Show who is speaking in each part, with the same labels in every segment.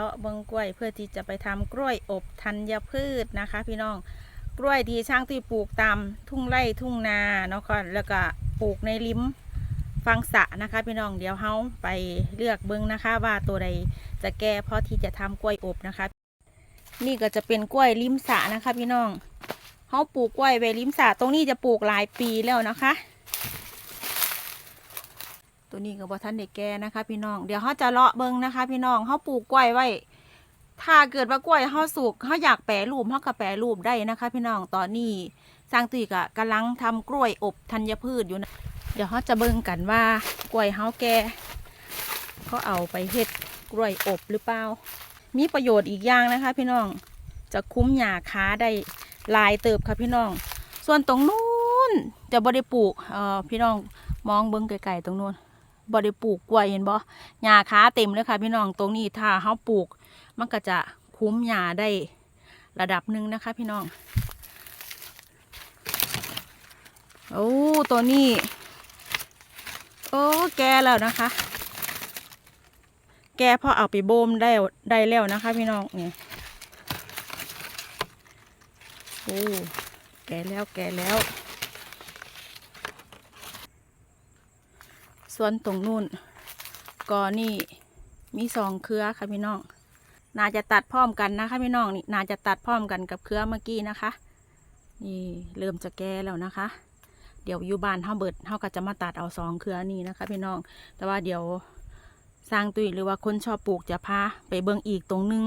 Speaker 1: เลาะเบิงกล้วยเพื่อที่จะไปทำกล้วยอบธัญพืชนะคะ พี่น้องกล้วยที่ช่างที่ปลูกตามทุ่งไร่ทุ่งนาเนาะก็แล้วก็ปลูกในริมฟังสะนะคะ พี่น้องเดี๋ยวเฮาไปเลือกเบิงนะคะ ว่าตัวใดจะแก่เพราะที่จะทำกล้วยอบนะคะ นี่ก็จะเป็นกล้วยริมสะนะคะ พี่น้องเฮาปลูกกล้วยไว้ริมสะตรงนี้จะปลูกหลายปีแล้วนะคะ ตัวนี้ก็บ่ทันได้แก่นะคะ พี่น้อง เดี๋ยวเขาจะเลาะเบิ่งนะคะ พี่น้องเขาปลูกกล้วยไว้ ถ้าเกิดว่ากล้วยเขาสุกเขาอยากแปรรูปเขาก็แปรรูปได้นะคะ พี่น้อง ตอนนี้สร้างตีก็กำลังทำกล้วยอบธัญพืชอยู่นะ เดี๋ยวเขาจะเบิ่งกันว่ากล้วยเขาแก่เขาเอาไปเฮ็ดกล้วยอบหรือเปล่า มีประโยชน์อีกอย่างนะคะ พี่น้อง จะคุ้มหญ้าค้าได้ลายเติบค่ะพี่น้อง ส่วนตรงนู้นจะบ่ได้ปลูกเอ่อพี่น้องมองเบิ่งไกลๆตรงนู้น บ่ได้ปลูกกล้วยเห็นบ่หญ้าค้าเต็มเลยค่ะพี่น้องตรงนี้ถ้าเฮาปลูก มันก็จะคุ้มหญ้าได้ระดับหนึ่งนะคะ พี่น้องโอ้ตัวนี้โอ้แกแล้วนะคะ แกพอเอาไปโบมได้ได้แล้วนะคะ พี่น้องนี่โอ้แกแล้วแกแล้ว ส่วนตรงนู่นก็นี่มีสองเครือค่ะพี่น้องน่าจะตัดพร้อมกันนะคะพี่น้องนี่น่าจะตัดพร้อมกันกับเครือเมื่อกี้นะคะ นี่เริ่มจะแก่แล้วนะคะ เดี๋ยวอยู่บ้านเฮาเบิดเฮาก็จะมาตัดเอาสองเครือนี้นะคะ พี่น้อง แต่ว่าเดี๋ยวสร้างตุยหรือว่าคนชอบปลูกจะพาไปเบิ่งอีกตรงนึง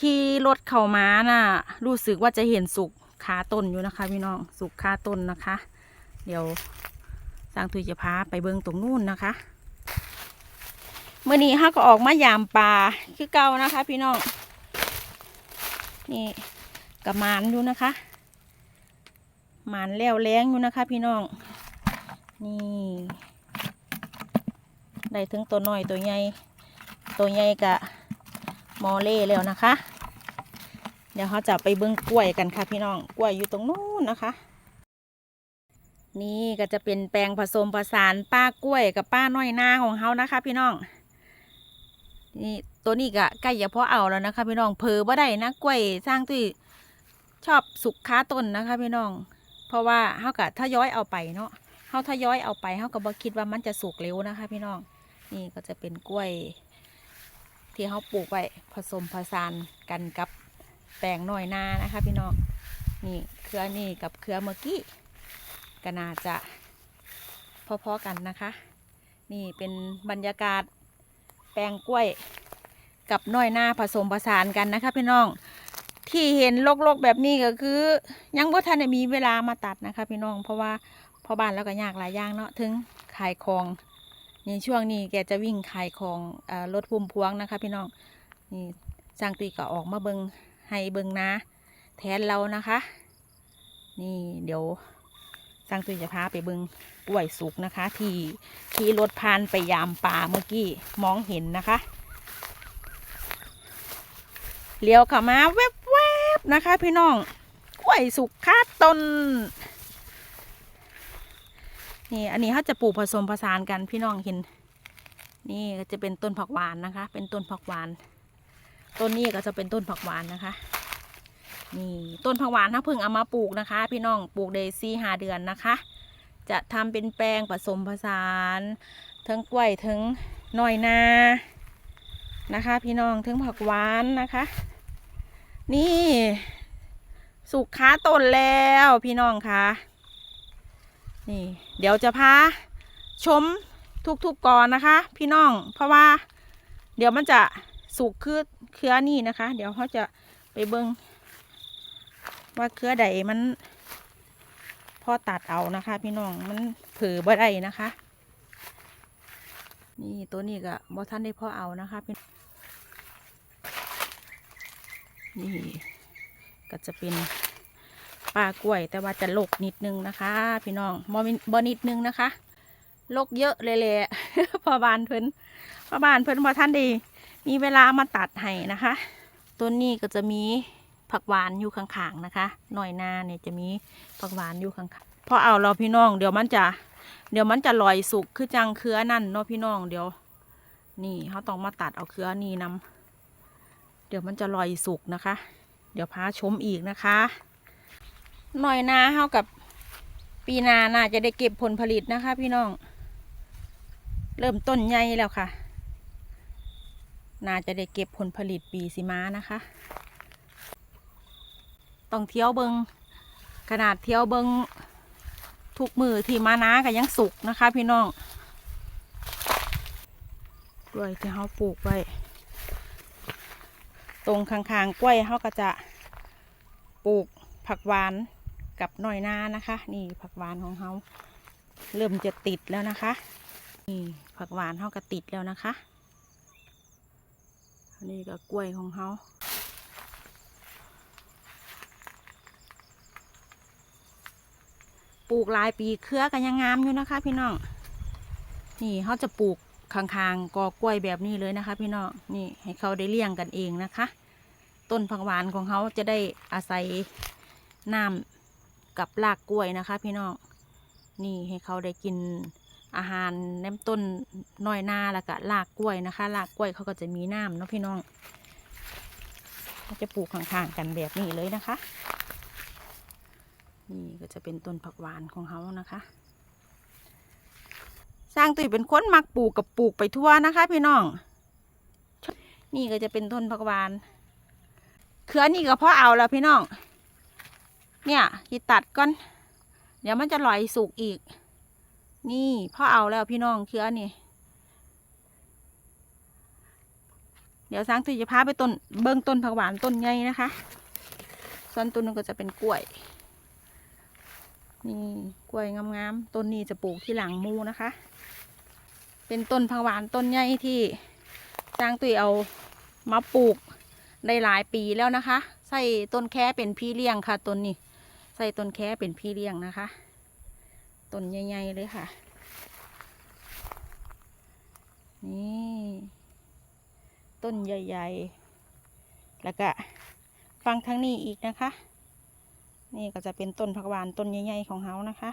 Speaker 1: ขี่รถเข้าม้าน่ะ รู้สึกว่าจะเห็นสุกขาต้นอยู่นะคะ พี่น้องสุกขาต้นนะคะ เดี๋ยว สร้างตุยจะพาไปเบิงตรงนู่นนะคะเมื่อนี้ฮะก็ออกมายามป่าคือเก่านะคะ พี่น้องนี่กับมานอยู่นะคะมานแล้วแรงอยู่นะคะ พี่น้องนี่ได้ถึงตัวน้อยตัวใหญ่ตัวใหญ่กะมอเล่แล้วนะคะ เดี๋ยวเขาจะไปเบิ้งกล้วยกันค่ะ พี่น้องกล้วยอยู่ตรงนู้นนะคะ นี่ก็จะเป็นแปลงผสมผสานป้ากล้วยกับป้าน้อยนาของเขานะคะพี่น้อง นี่ตัวนี้ก็ใกล้จะพอเอาแล้วนะคะ พี่น้องเพอบ่ได้นะกล้วยสร้างที่ชอบสุกค้าต้นนะคะ พี่น้อง เพราะว่าเขากะถ้าย้อยเอาไปเนาะเขาถ้าย้อยเอาไปเขาก็บ่คิดว่ามันจะสุกเร็วนะคะ พี่น้อง นี่ก็จะเป็นกล้วย ที่เขาปลูกไว้ผสมผสานกันกับแปลงน้อยนานะคะ พี่น้อง นี่เครือนี่กับเครือเมื่อกี้ ก็น่าจะพอๆกันนะคะ นี่เป็นบรรยากาศแปลงกล้วยกับน้อยหน้าผสมผสานกันนะคะ พี่น้องที่เห็นลกๆแบบนี้ก็คือ ยังบ่ทันได้มีเวลามาตัดนะคะ พี่น้องเพราะว่าพอบ้านแล้วก็ยากหลายอย่างเนาะถึงขายของในช่วงนี้แกจะวิ่งขายของรถพุ่มพวงนะคะ พี่น้องนี่สร้างตีก็ออกมาเบิงให้เบิงนาแทนเรานะคะ นี่เดี๋ยว สร้างตุยจะพาไปเบิงกล้วยสุกนะคะ ที่ที่รถพานไปยามป่าเมื่อกี้มองเห็นนะคะเลี้ยวเข้ามาแวบๆนะคะ พี่น้องกล้วยสุกคาต้นนี่อันนี้เขาจะปลูกผสมผสานกันพี่น้องเห็น นี่ก็จะเป็นต้นผักหวานนะคะ เป็นต้นผักหวาน ต้นนี้ก็จะเป็นต้นผักหวานนะคะ นี่ต้นผักหวานถ้าเพิ่งเอามาปลูกนะคะ พี่น้องปลูกได้สี่หาเดือนนะคะ จะทำเป็นแปลงผสมผสานทั้งกล้วยทั้งหน้อยนานะคะ พี่น้องทั้งผักหวานนะคะ นี่สุกค้าต้นแล้วพี่น้องคะนี่ เดี๋ยวจะพาชมทุกๆก่อนนะคะ พี่น้องเพราะว่า เดี๋ยวมันจะสุกคือเครือนี่นะคะ เดี๋ยวเขาจะไปเบิ้ง ว่าเครือใดมันพอตัดเอานะคะ พี่น้องมันเผือบ่ได้นะคะ นี่ตัวนี้ก็บ่ท่านได้พอเอานะคะพี่นี่ก็จะเป็นปลากล้วย แต่ว่าจะลกนิดนึงนะคะ พี่น้องบ่มิบ่นิดนึงนะคะลกเยอะเลยแหละพอบานเพิ่นพอบานเพิ่นบ่ท่านได้มีเวลามาตัดให้นะคะต้นนี้ก็จะมี ผักหวานอยู่ข้างๆนะคะ หน่อยนาเนี่ยจะมีผักหวานอยู่ข้างๆพอเอาเราพี่น้องเดี๋ยวมันจะ เดี๋ยวมันจะลอยสุกคือจังเครือนั่นเนาะพี่น้องเดี๋ยว นี่เขาต้องมาตัดเอาเครือนี่นเดี๋ยวมันจะลอยสุกนะคะ เดี๋ยวพาชมอีกนะคะ หน่อยนาเท่ากับปีนาน่าจะได้เก็บผลผลิตนะคะ พี่น้อง เริ่มต้นใหญ่แล้วค่ะ น่าจะได้เก็บผลผลิตปีสิม้านะคะ ต้องเที่ยวเบิงขนาดเที่ยวเบิงทุกมือที่มานาก็ยังสุกนะคะ พี่น้องกล้วยที่เขาปลูกไว้ตรงข้างๆกล้วยเขาก็จะปลูกผักหวานกับหน่อยนานะคะ นี่ผักหวานของเขาเริ่มจะติดแล้วนะคะ นี่ผักหวานเขาก็ติดแล้วนะคะอันนี้ก็กล้วยของเขา ปลูกหลายปีเครือกันยังงามอยู่นะคะ พี่น้อง นี่เขาจะปลูกข้างๆกอกล้วยแบบนี้เลยนะคะ พี่น้องนี่ให้เขาได้เลี้ยงกันเองนะคะ ต้นผักหวานของเขาจะได้อาศัยน้ำกับรากกล้วยนะคะ พี่น้องนี่ให้เขาได้กินอาหารน้ำต้นน้อยหน้าแล้วก็รากกล้วยนะคะรากกล้วยเขาก็จะมีน้ำเนาะพี่น้องเขาจะปลูกข้างๆกันแบบนี้เลยนะคะ นี่ก็จะเป็นต้นผักหวานของเขานะคะ สร้างตุยเป็นคนมักปลูกกับปลูกไปทั่วนะคะ พี่น้อง นี่ก็จะเป็นต้นผักหวานเครือนี่ก็เพาะเอาแล้วพี่น้อง เนี่ยที่ตัดก่อน เดี๋ยวมันจะลอยสุกอีก นี่พ่อเอาแล้วพี่น้องเครือนี่ เดี๋ยวสร้างตุยจะพาไปต้นเบิ้องต้นผักหวานต้นใหญ่นะคะ ส่วนต้นนึงก็จะเป็นกล้วย นี่กล้วยงามๆต้นนี้จะปลูกที่หลังมูนะคะ เป็นต้นผักหวานต้นใหญ่ที่สร้างตุยเอามาปลูกได้หลายปีแล้วนะคะ ใส่ต้นแค่เป็นพี่เลี้ยงค่ะต้นนี้ ใส่ต้นแค่เป็นพี่เลี้ยงนะคะต้นใหญ่ๆเลยค่ะ นี่ต้นใหญ่ๆ แล้วก็ฟังทางนี้อีกนะคะ นี่ก็จะเป็นต้นผักหวานต้นใหญ่ๆของเฮานะคะ